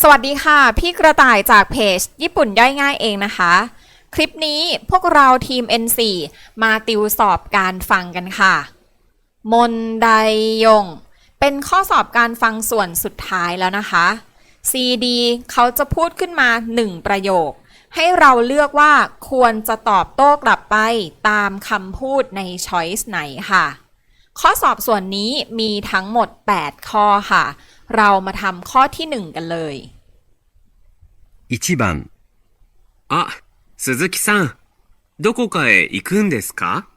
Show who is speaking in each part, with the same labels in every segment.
Speaker 1: สวัสดีค่ะ พี่กระต่ายจากเพจ ญี่ปุ่นย่อยง่ายเองนะคะ คลิปนี้พวกเราทีม N4 มาติวสอบการฟังกันค่ะ มนไดยง เป็นข้อสอบการฟังส่วนสุดท้ายแล้วนะคะ CD เขาจะพูดขึ้นมา 1 ประโยค ให้เราเลือกว่าควรจะตอบโต้กลับไปตามคำพูดใน choice ไหนค่ะ ข้อสอบส่วนนี้มีทั้งหมด 8 ข้อค่ะ เรามาทำข้อที่ 1 กันเลย
Speaker 2: 1番、
Speaker 3: あ、鈴木さん、どこかへ行くんですか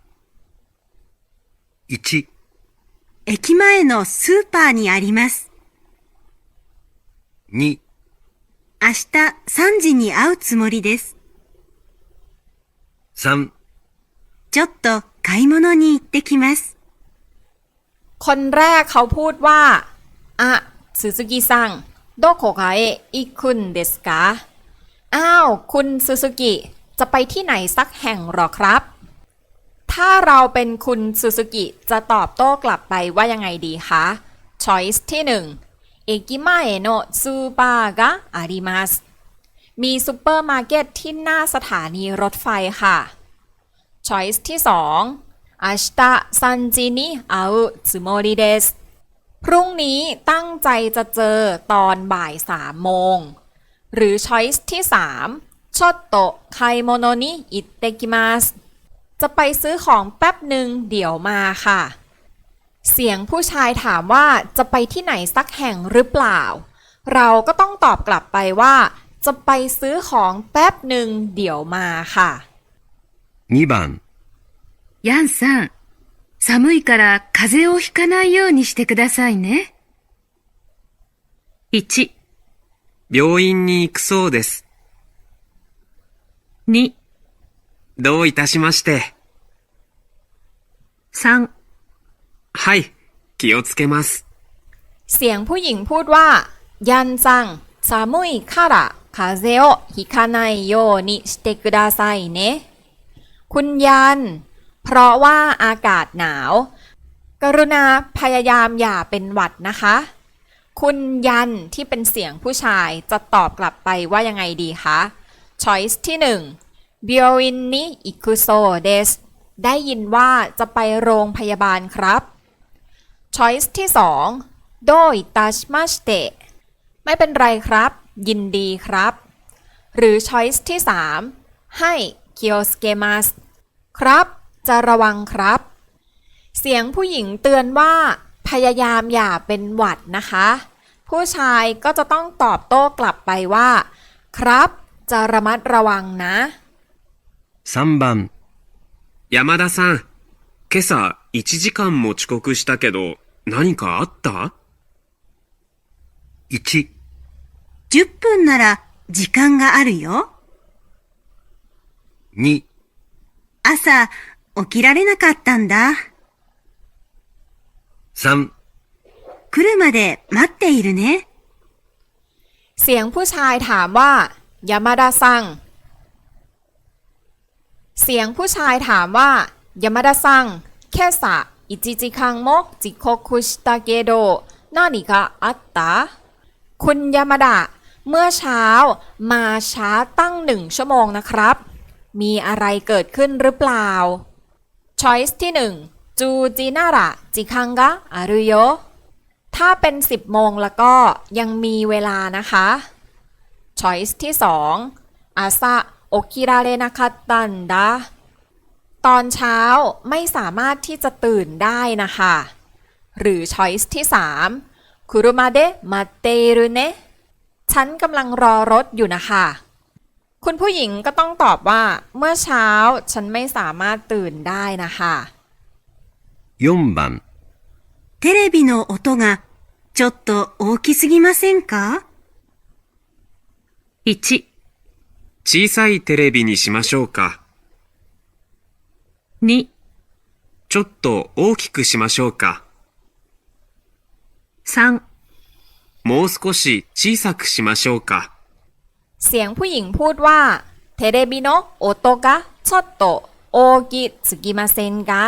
Speaker 2: 1、
Speaker 4: 駅前のスーパーにあります。
Speaker 2: 2、
Speaker 4: 明日3時に会うつもりです。
Speaker 2: 3、
Speaker 4: ちょっと買い物に行ってきます。
Speaker 1: คนแรกเขาพูดว่าอะซูซูกิซังโดโคคาเอะอิคุนเดสกาอ้าว คุณซูซูกิ จะไปที่ไหนสักแห่งหรอครับ ถ้าเราเป็นคุณซูซูกิ จะตอบโต้กลับไปว่ายังไงดีคะ Choice ที่1เอกิมาเอโนซูปากะอาริมัสมีซูเปอร์มาร์เก็ตที่หน้าสถานีรถไฟค่ะ Choice ที่2明日3時に会うつもりですพรุ่งนี้ตั้งใจจะเจอตอนบ่าย3โมง หรือ Choice ที่3ちょっと買い物に行ってきますจะไปซื้อของแป๊บหนึ่งเดี๋ยวมาค่ะ เสียงผู้ชายถามว่าจะไปที่ไหนสักแห่งหรือเปล่า เราก็ต้องตอบกลับไปว่า จะไปซื้อของแป๊บหนึ่งเดี๋ยวมาค่ะ
Speaker 2: 2番、
Speaker 4: ヤンさん、寒いから風邪をひかないようにしてくださいね。1、
Speaker 3: 病院に行くそうです。
Speaker 4: 2、
Speaker 3: どういたしまして。
Speaker 4: 3、
Speaker 3: はい、気をつけます。
Speaker 1: เสียงผู้หญิงพูดว่า ยันซังซามุยคาระคาเซโอฮิคาไนโยนิสเตกุดาไซเนะคุณยัน เพราะว่าอากาศหนาว กรุณาพยายามอย่าเป็นหวัดนะคะ คุณยันที่เป็นเสียงผู้ชายจะตอบกลับไปว่ายังไงดีคะ Choice ที่1 b i o i n ni ikuso des ได้ยินว่าจะไปโรงพยาบาลครับ Choice ที่ 2 โดยตัชมาสเตไม่เป็นไรครับ ยินดีครับ หรือ Choice ที่ 3 ให้เคียวสเกมัสครับ จะระวังครับ เสียงผู้หญิงเตือนว่า พยายามอย่าเป็นหวัดนะคะ ผู้ชายก็จะต้องตอบโต้กลับไปว่า ครับ จะระมัดระวังนะ
Speaker 2: 3番、
Speaker 3: 山田さん、今朝1時間も遅刻したけど、何かあった
Speaker 2: 1、
Speaker 4: 10分なら時間があるよ。
Speaker 2: 2、
Speaker 4: 朝、 起きられなかったんだ。
Speaker 2: 3、
Speaker 4: 来るまで待っているね。
Speaker 1: เสียงผู้ชายถามว่ายามาดาซัง เสียงผู้ชายถามว่ายามาดาซังแค่สะอิจิจิคังโมกจิโคคุชิตาเกโดนานิกะอัตตาคุณยามาดะ เมื่อเช้ามาช้าตั้งหนึ่งชั่วโมงนะครับ มีอะไรเกิดขึ้นหรือเปล่า Choice ที่หนึ่งจูจินาระจิคังกะอารุโยถ้าเป็น 10 โมงแล้วก็ยังมีเวลานะคะ Choice ที่ 2 อาซาโอคิราเรนาคัตตันดาตอนเช้าไม่สามารถที่จะตื่นได้นะคะ หรือ Choice ที่ 3คุรุมาเดะมาเตรุเนะฉันกำลังรอรถอยู่นะคะ คุณผู้หญิงก็ต้องตอบว่า เมื่อเช้าฉันไม่สามารถตื่นได้นะคะ
Speaker 2: 4番、
Speaker 4: テレビの音がちょっと大きすぎませんか ?1、
Speaker 3: 小さいテレビにしましょうか。
Speaker 4: 2、
Speaker 3: ちょっと大きくしましょうか。
Speaker 4: 3、
Speaker 3: もう少し小さくしましょうか。
Speaker 1: เสียงผู้หญิงพูดว่าเทเรบิโนโอโตกะชอตโตโอกิสึกิมาเซนกะ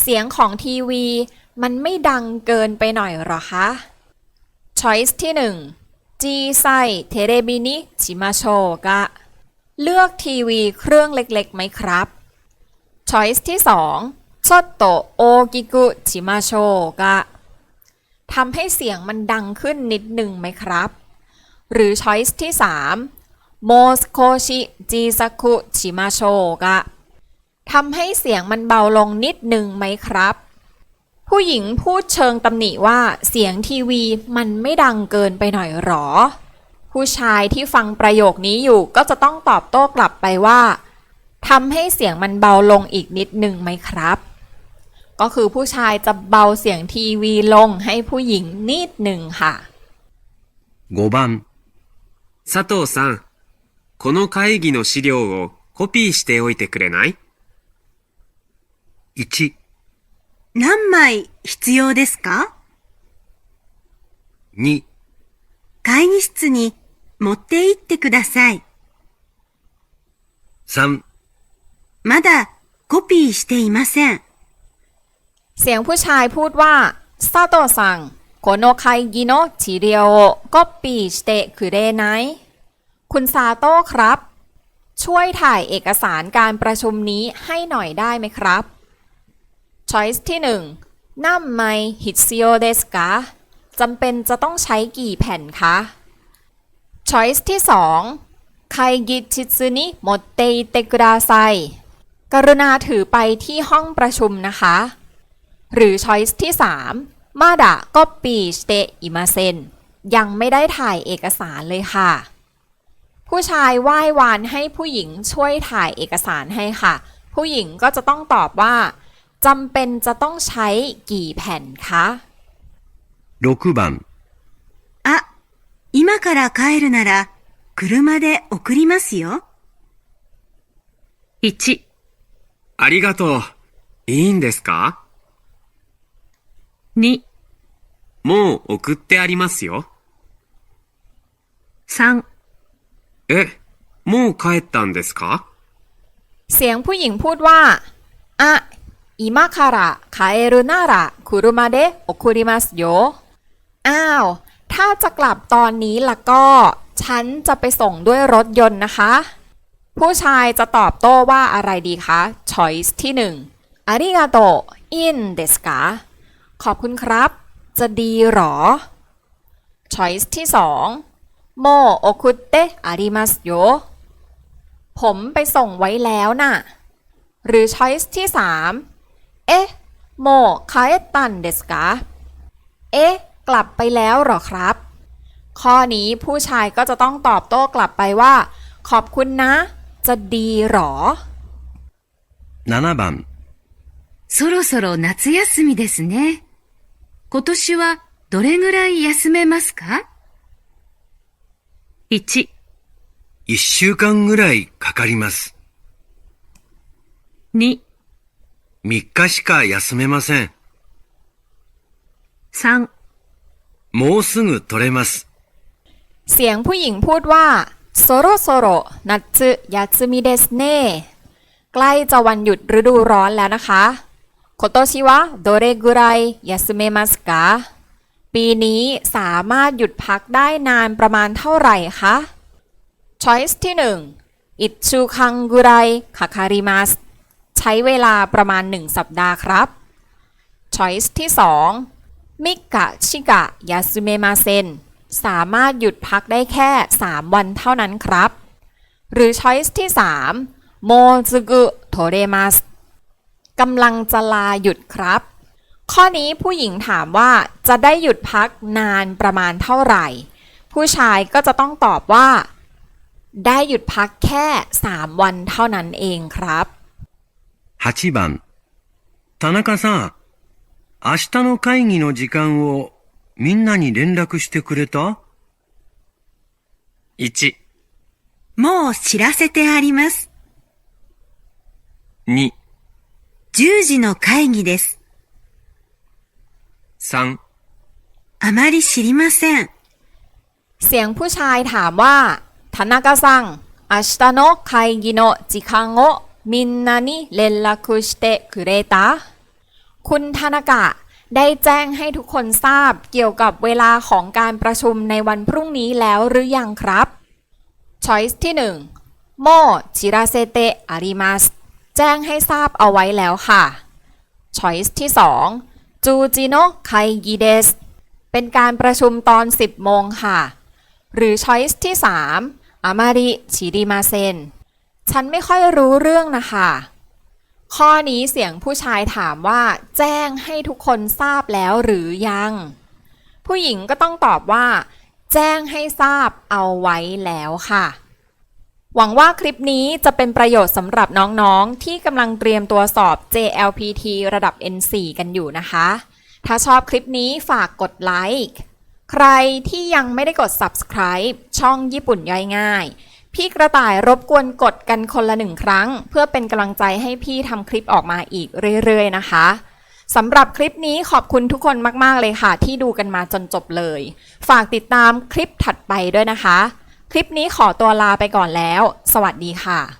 Speaker 1: เสียงของทีวี มันไม่ดังเกินไปหน่อยหรอคะ Choice ที่จีไซเทเรบินิชิมาโชกะเลือกทีวีเครื่องเล็กๆไหมครับ Choice ที่ 2ชดโตโอกิกุชิมาโชกะทำให้เสียงมันดังขึ้นนิดหนึ่งไหมครับ หรือ Choice ที่ 3 โมสโคชิจิซากุชิมาโชกะทำให้เสียงมันเบาลงนิดหนึ่งไหมครับ ผู้หญิงพูดเชิงตำหนิว่าเสียงทีวีมันไม่ดังเกินไปหน่อยหรอ ผู้ชายที่ฟังประโยคนี้อยู่ก็จะต้องตอบโต้กลับไปว่าทำให้เสียงมันเบาลงอีกนิดหนึ่งไหมครับ ก็คือผู้ชายจะเบาเสียงทีวีลงให้ผู้หญิงนิดหนึ่งค่ะ
Speaker 2: 5番、
Speaker 3: 佐藤さん、この会議の資料をコピーしておいてくれない
Speaker 2: 1、
Speaker 5: 何枚必要ですか
Speaker 2: 2、
Speaker 5: 会議室に持って行ってください。
Speaker 2: 3、
Speaker 5: まだコピーしていません。
Speaker 1: เสียงผู้ชายพูดว่าซาโตะซัง โคโนไคกิโนชิเรียวก็ปีสเตคือเรไนคุณซาโต้ครับ ช่วยถ่ายเอกสารการประชุมนี้ให้หน่อยได้ไหมครับ Choice ที่ 1นัมไมฮิตซิโอเดสกาจำเป็นจะต้องใช้กี่แผ่นคะ Choice ที่ 2ไคกิชิซึนิโมเตเตกุดาไซกรุณาถือไปที่ห้องประชุมนะคะ หรือ Choice ที่ 3 มาดะก็ปีสเตอิมาเซนยังไม่ได้ถ่ายเอกสารเลยค่ะ ผู้ชายไหว้วานให้ผู้หญิงช่วยถ่ายเอกสารให้ค่ะ ผู้หญิงก็จะต้องตอบว่าจำเป็นจะต้องใช้กี่แผ่นคะ
Speaker 2: 6番、
Speaker 5: あ、今から帰るなら車で送りますよ。
Speaker 4: 1、
Speaker 3: ありがとう。いいんですか
Speaker 4: 2、
Speaker 3: もう送ってありますよ。
Speaker 4: 3、
Speaker 3: え、もう帰ったんですか
Speaker 1: เสียงผู้หญิงพูดว่าอะอิมาคาระคาเอรุนาระคุรุมาเดะโอคุริมัสโยอ้าว ถ้าจะกลับตอนนี้ล่ะก็ ฉันจะไปส่งด้วยรถยนต์นะคะ ผู้ชายจะตอบโต้ว่าอะไรดีคะ Choice ที่1อาริกาโตอินเดสกา ขอบคุณครับ จะดีหรอ Choice ที่2โมโอคุเตะอาริมัสโย ผมไปส่งไว้แล้วน่ะ หรือ Choice ที่ 3 เอ๊ะ โมคาเอตันเดสกาเอ๊ะ กลับไปแล้วเหรอครับ ข้อนี้ผู้ชายก็จะต้องตอบโต้กลับไปว่า ขอบคุณนะ จะดีหรอ
Speaker 2: 7番、
Speaker 4: そろそろ夏休みですね。 今年はどれぐらい休めますか ?1、
Speaker 2: 1週間ぐらいかかります。
Speaker 4: 2、
Speaker 2: 3日しか休めません。
Speaker 4: 3、
Speaker 2: もうすぐ取れます。
Speaker 1: เสียงผู้หญิงพูดว่าโซโรโซโรนัตสึยาซึมิเดสเน่ใกล้จะวันหยุดฤดูร้อนแล้วนะคะ ะ。 โคโตชิวะโดเรกุไรยาซึเมมัสกะปีนี้สามารถหยุดพักได้นานประมาณเท่าไหร่คะ Choice ที่ 1อิชูคังกุไรคาคาริมัสใช้เวลาประมาณ 1 สัปดาห์ครับ Choice ที่ 2 มิกะชิกะยาซึเมมาเซนสามารถหยุดพักได้แค่ 3 วันเท่านั้นครับ หรือ Choice ที่ 3 โมซุกุโทเรมัส กำลังจะลาหยุดครับ ข้อนี้ผู้หญิงถามว่าจะได้หยุดพักนานประมาณเท่าไหร่ ผู้ชายก็จะต้องตอบว่า ได้หยุดพักแค่ 3 วันเท่านั้นเองครับ
Speaker 2: 8番、田中さん、明日の会議の時間をみんなに連絡してくれた
Speaker 3: 1、
Speaker 5: もう知らせてあります。
Speaker 3: 2、
Speaker 5: 10時の会議です。
Speaker 3: 3、
Speaker 5: あまり知りません。
Speaker 1: เสียงผู้ชายถามว่าทานากะซัง明日の会議の時間をみんなに連絡してくれたคุณทานากะ ได้แจ้งให้ทุกคนทราบเกี่ยวกับเวลาของการประชุมในวันพรุ่งนี้แล้วหรือยังครับ Choice ที่ 1 โมชิราเซเตะอาริมัส แจ้งให้ทราบเอาไว้แล้วค่ะ Choice ที่ 2 จูจิโนไคกิเดสเป็นการประชุมตอน 10 โมงค่ะ หรือ Choice ที่ 3 อามาริชิริมาเซน ฉันไม่ค่อยรู้เรื่องนะคะ ข้อนี้เสียงผู้ชายถามว่า แจ้งให้ทุกคนทราบแล้วหรือยัง ผู้หญิงก็ต้องตอบว่า แจ้งให้ทราบเอาไว้แล้วค่ะ หวังว่าคลิปนี้จะเป็นประโยชน์สำหรับน้องๆ ที่กำลังเตรียมตัวสอบ JLPT ระดับ N4 กันอยู่นะคะ ถ้าชอบคลิปนี้ฝากกดไลค์ ใครที่ยังไม่ได้กด subscribe ช่องญี่ปุ่นย่อยง่าย พี่กระต่ายรบกวนกดกันคนละหนึ่งครั้ง เพื่อเป็นกำลังใจให้พี่ทำคลิปออกมาอีกเรื่อยๆ นะคะสำหรับคลิปนี้ขอบคุณทุกคนมากๆเลยค่ะ ที่ดูกันมาจนจบเลย ฝากติดตามคลิปถัดไปด้วยนะคะ คลิปนี้ขอตัวลาไปก่อนแล้ว สวัสดีค่ะ